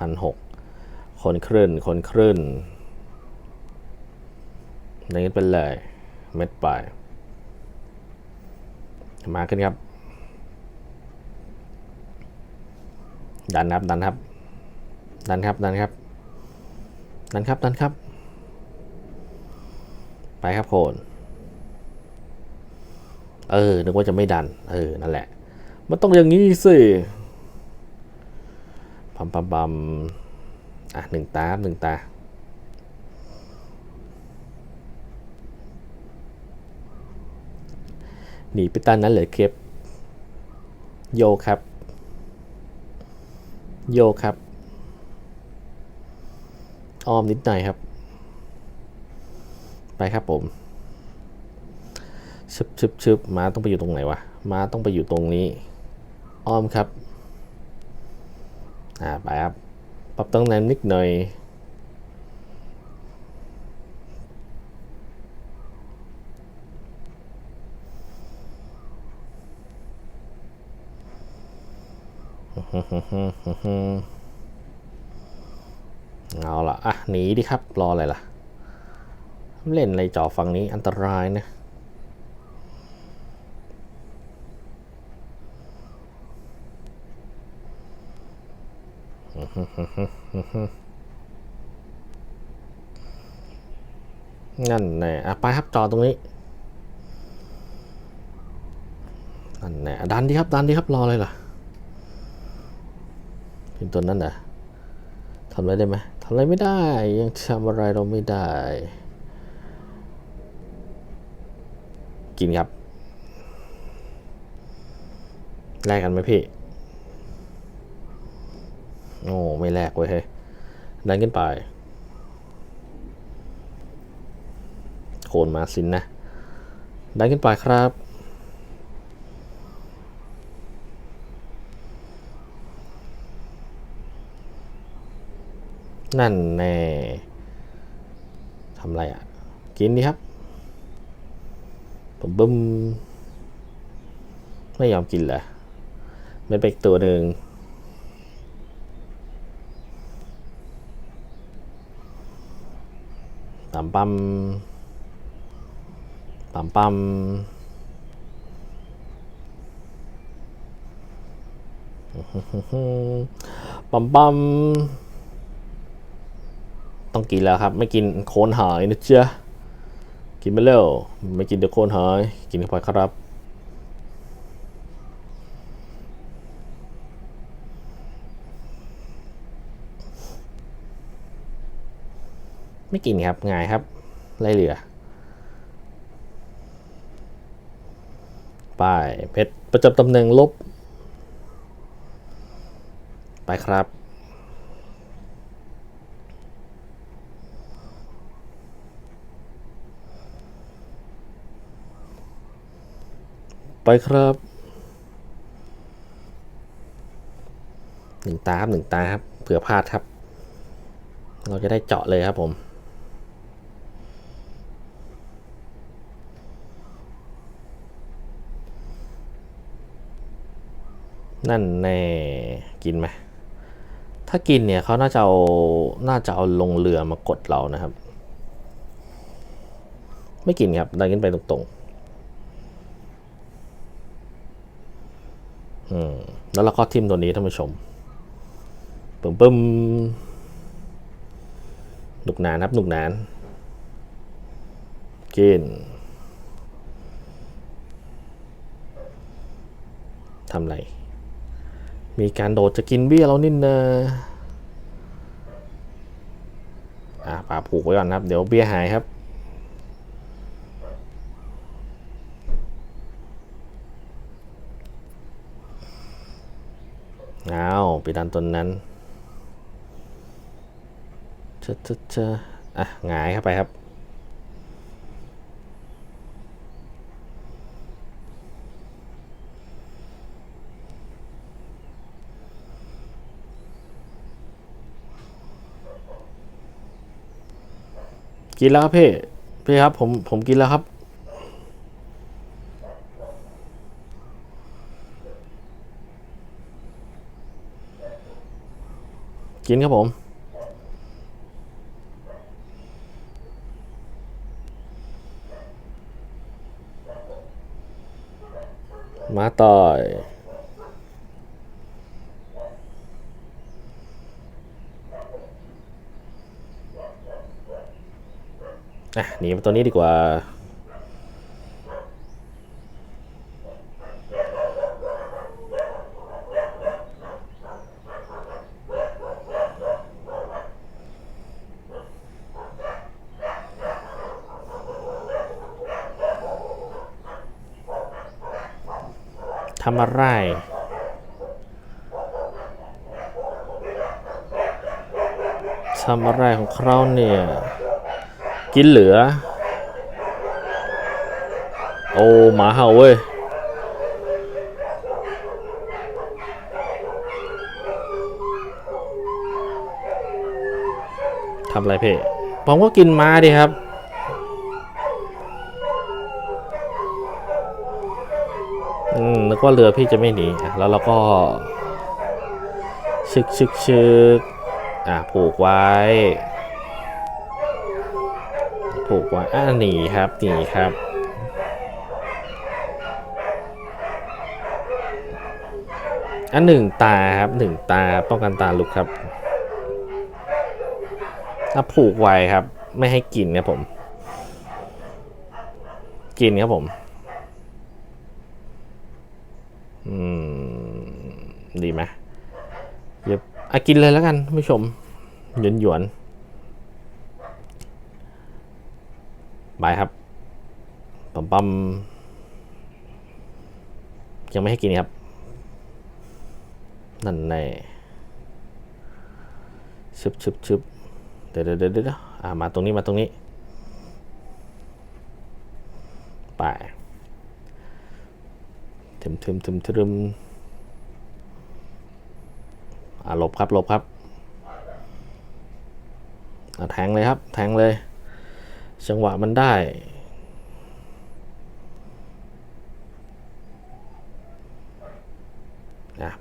พันหกคนคลื่นคนคลื่นดังนี้เป็นเลยเม็ดไปมาขึ้นครับ ดันครับ ดันครับ ดันครับ ดันครับ ดันครับ ดันครับ ไปครับโคน เออ นึกว่าจะไม่ดัน เออ นั่นแหละ มันต้องอย่างนี้สิ ปัมปัมปัมอะหนึ่งตาหนึ่งตา หนีไปตานนั้นเหรอเคปโยครับ โยครับ อ้อมนิดหน่อยครับ ไปครับผมชึบชึบชึบม้าต้องไปอยู่ตรงไหนวะม้าต้องไปอยู่ตรงนี้ อ้อมครับ อ่าไปครับปรับตำแหน่งนิดหน่อยเอาละอะหนีดิครับ รออะไรล่ะ เล่นอะไรจ่อฝั่งนี้อันตรายนะ นั่นแน่อะไปครับจอตรงนี้นั่นแน่อ่ดันดีครับ ดันดีครับ รอเลยล่ะเป็นตัวนั้นเหรอทำอะไรได้ไหมทำอะไรไม่ได้ ยังทำอะไรเราไม่ได้ กินครับแลกกันไหมพี่ โอ้ไม่แลกเว้ยเฮ้ยดันขึ้นไปโคนมาสินนะดันขึ้นไปครับ นั่นแน่ทำไรอะ กินดีครับผมบึ้มไม่ยอมกินเหรอไม่ไปอีกตัวหนึ่ง ปั๊มปั๊มปั๊มปั๊มปั๊มปั๊มต้องกินแล้วครับ ไม่กินโคนหายนะเจ้ากินไปแล้วไม่กินเดี๋ยวโคนหาย กินเข้าไปครับ ไม่กินครับง่ายครับไล่เหลือ ไปเพชรประจำตำแหน่งลบ ไปครับไปครับหนึ่งตาครับหนึ่งตาครับเผื่อพลาดครับ เราจะได้เจาะเลยครับผม นั่นแน่กินไหมถ้ากินเนี่ยเขาน่าจะเอาน่าจะเอาลงเรือมากดเรานะครับ ไม่กินครับดันขึ้นไปตรงๆอืมแล้วเราก็ทิมตัวนี้ท่านผู้ชมปึ้มปึ้มหนุกหนานครับหนุกหนานกินทำไร มีการโดดจะกินเบี้ยเรานินนะอ่าปาผูกไว้ก่อนครับ เดี๋ยวเบี้ยหายครับ เอาไปดันต้นนั้นเชอะเชอะเชอะอะหงายเข้าไปครับ กินแล้วครับพี่พี่ครับ ผมผมกินแล้วครับกกินครับผมมาต่อย อะหนีมาตัวนี้ดีกว่าทำอะไรทำอะไรของเขาเนี่ย กินเหลือ โอ้หมาเห่าเว้ยทำอะไรเพ่ผมก็กินมาดีครับ อืมนึกว่าเรือพี่จะไม่หนี แล้วเราก็ ชึกชึกชึกอะ ผูกไว้ ผูกไว้อะหนีครับหนีครับอันหนึ่งตาครับหนึ่งตาป้องกันตาลุกครับ ถ้าผูกไว้ครับ ไม่ให้กินครับผม กินครับผม อืม ดีไหมเดี๋ยวอะกินเลยแล้วกันท่านผู้ชมหยวนหยวน บายครับปั๊มปั๊มยังไม่ให้กินครับ นั่นแน่ชึบชึบชึบเดี๋ยวเดี๋ยวเดี๋ยวเดี๋ยวอ่ามาตรงนี้มาตรงนี้ ไปทึมทึมทึมทึมอ่าหลบครับหลบครับอ่าแทงเลยครับ แทงเลย จังหวะมันได้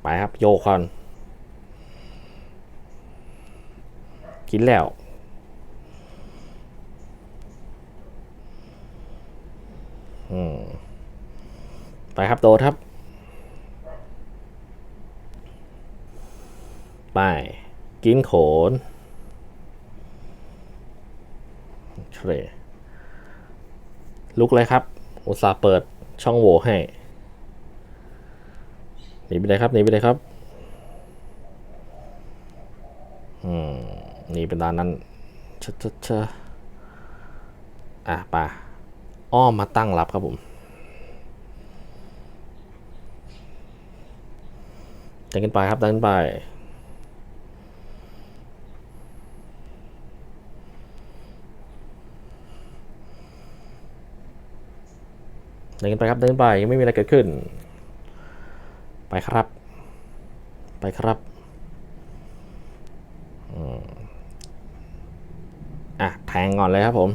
ไปครับโยกก่อน กินแล้วไปครับโดดครับ ไป กินโขน เทรลุกเลยครับ อุตสาห์เปิดช่องโหว่ให้ หนีไปเลยครับ หนีไปเลยครับ อืมหนีเป็นด้านนั้นเชะชะชะอะไป่าอ้อมมาตั้งรับครับผมดันกันไปครับดันกันไป เดินไปครับเดินไปยังไม่มีอะไรเกิดขึ้น ไปครับ ไปครับอะแทงก่อนเลยครับผม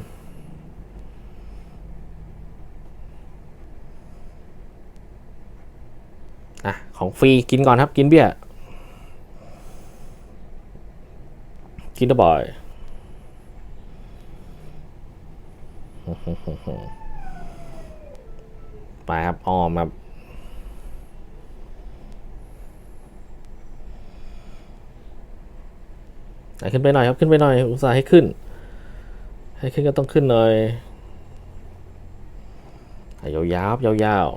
อะของฟรีกินก่อนครับกินเบี้ย กินได้บ่อย ไปครับออมครับขึ้นไปหน่อยครับขึ้นไปหน่อย อุตส่าห์ให้ขึ้น ให้ขึ้นก็ต้องขึ้นหน่อยอะยาวๆยาว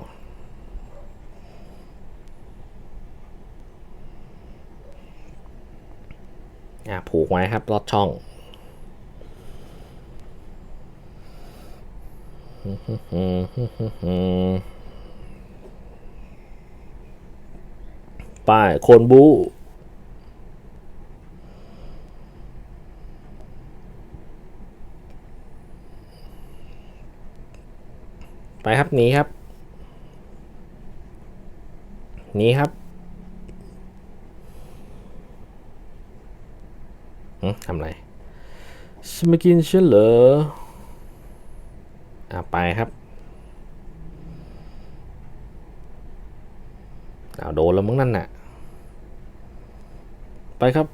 อะผูกไว้ครับลอดช่อง ป้ายโคนบูไปครับหนีครับหนีครับทำไรฉันมากินฉันเหรอ อะไปครับเอาโดนแล้วมั้งนั่นน่ะ ไปครับ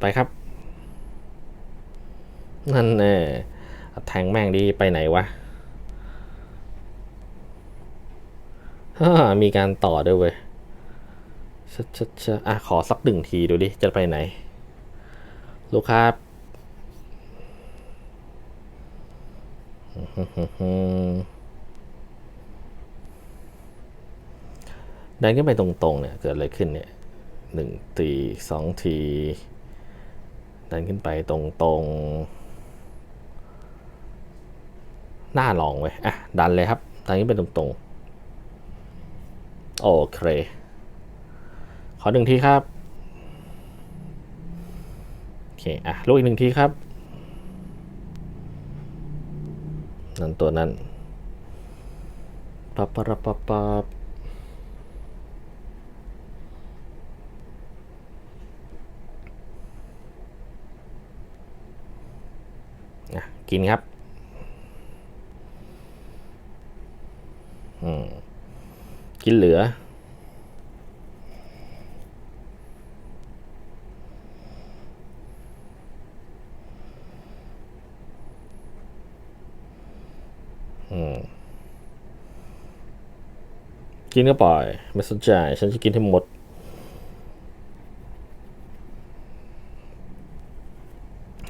ไปครับ นั่นแน่แทงแม่งดีไปไหนวะฮ่ามีการต่อด้วยเว้ยชะชะชะอะขอสักหนึ่งทีดูดิ จะไปไหน ลูกค้า ดันขึ้นไปตรงๆเนี่ยเกิดอะไรขึ้นเนี่ยหนึ่งทีสองที ดันขึ้นไปตรงๆ หน้าลองไว้ยอะ ดันเลยครับ ดันขึ้นไปตรงๆ โอเค ขอหนึ่งทีครับ โอเค อะลูกอีกหนึ่งทีครับ นั่นตัวนั้นปับปับปับปับอะกินครับอืมกินเหลือ กินก็ปล่อยไม่สนใจฉันจะกินให้หมด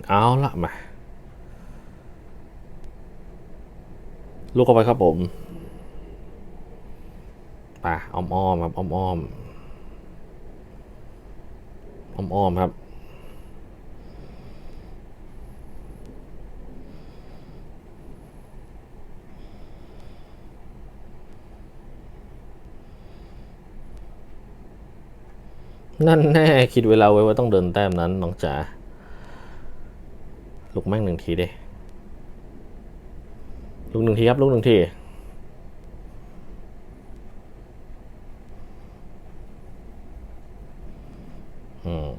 เอาละมา ลูกเข้าไปครับผมไป่ะอ้อมอ้อมครับอ้อมอ้อมอ้อมอ้อมครับ นั่นแน่คิดเวลาไว้ว่าต้องเดินแต้มนั้นน้องจ๋าลูกแม่งหนึ่งทีเด้ลูกหนึ่งทีครับลูกหนึ่งทีอืม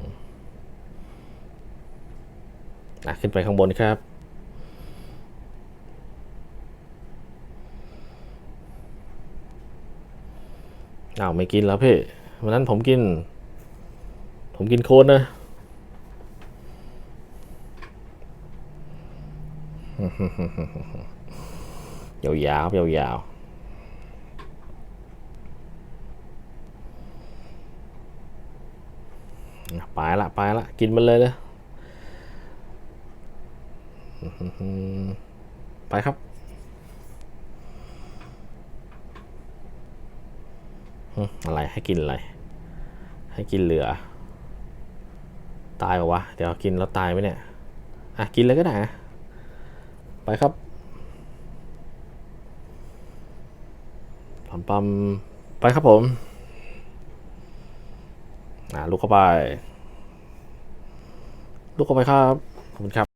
อะขึ้นไปข้างบนครับอ้าวไม่กินแล้วพี่วันนั้นผมกิน ผมกินโคนนะยาวยาวยาวยาวไปละไปละกินมันเลยเลยไปครับอะไรให้กินอะไร ให้กินเหลือ ตายเหรอวะ เดี๋ยวกินแล้วตายไหมเนี่ย อะ กินเลยก็ได้นะ ไปครับปั๊มปั๊มไปครับผมอะลุกเข้าไป ลุกเข้าไปครับ ขอบคุณครับ